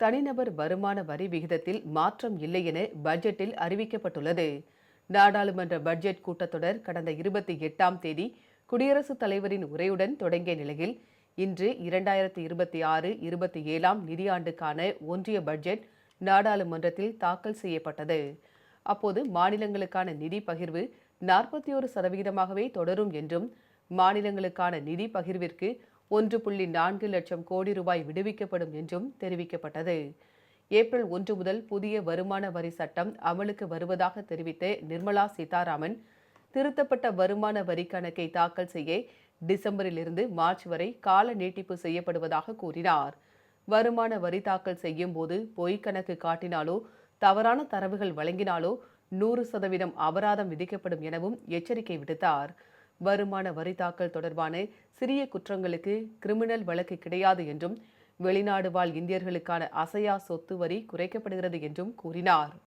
தனிநபர் வருமான வரி விகிதத்தில் மாற்றம் இல்லை என பட்ஜெட்டில் அறிவிக்கப்பட்டுள்ளது. நாடாளுமன்ற பட்ஜெட் கூட்டத்தொடர் கடந்த இருபத்தி எட்டாம் தேதி குடியரசுத் தலைவரின் உரையுடன் தொடங்கிய நிலையில் இன்று இரண்டாயிரத்தி இருபத்தி ஆறு இருபத்தி ஏழாம் நிதியாண்டுக்கான ஒன்றிய பட்ஜெட் நாடாளுமன்றத்தில் தாக்கல் செய்யப்பட்டது. அப்போது மாநிலங்களுக்கான நிதி பகிர்வு நாற்பத்தி ஒரு சதவிகிதமாகவே தொடரும் என்றும் மாநிலங்களுக்கான நிதி பகிர்விற்கு ஒன்று புள்ளி நான்கு லட்சம் கோடி ரூபாய் விடுவிக்கப்படும் என்றும் தெரிவிக்கப்பட்டது. ஏப்ரல் ஒன்று முதல் புதிய வருமான வரி சட்டம் அமலுக்கு வருவதாக தெரிவித்த நிர்மலா சீதாராமன் திருத்தப்பட்ட வருமான வரி கணக்கை தாக்கல் செய்ய டிசம்பரிலிருந்து மார்ச் வரை கால நீட்டிப்பு செய்யப்படுவதாக கூறினார். வருமான வரி தாக்கல் செய்யும் போது பொய் கணக்கு காட்டினாலோ தவறான தரவுகள் வழங்கினாலோ நூறு சதவீதம் அபராதம் விதிக்கப்படும் எனவும் எச்சரிக்கை விடுத்தார். வருமான வரி தாக்கல் தொடர்பான சிறிய குற்றங்களுக்கு கிரிமினல் வழக்கு கிடையாது என்றும் வெளிநாடு வாழ் இந்தியர்களுக்கான அசையா சொத்து வரி குறைக்கப்படுகிறது என்றும் கூறினார்.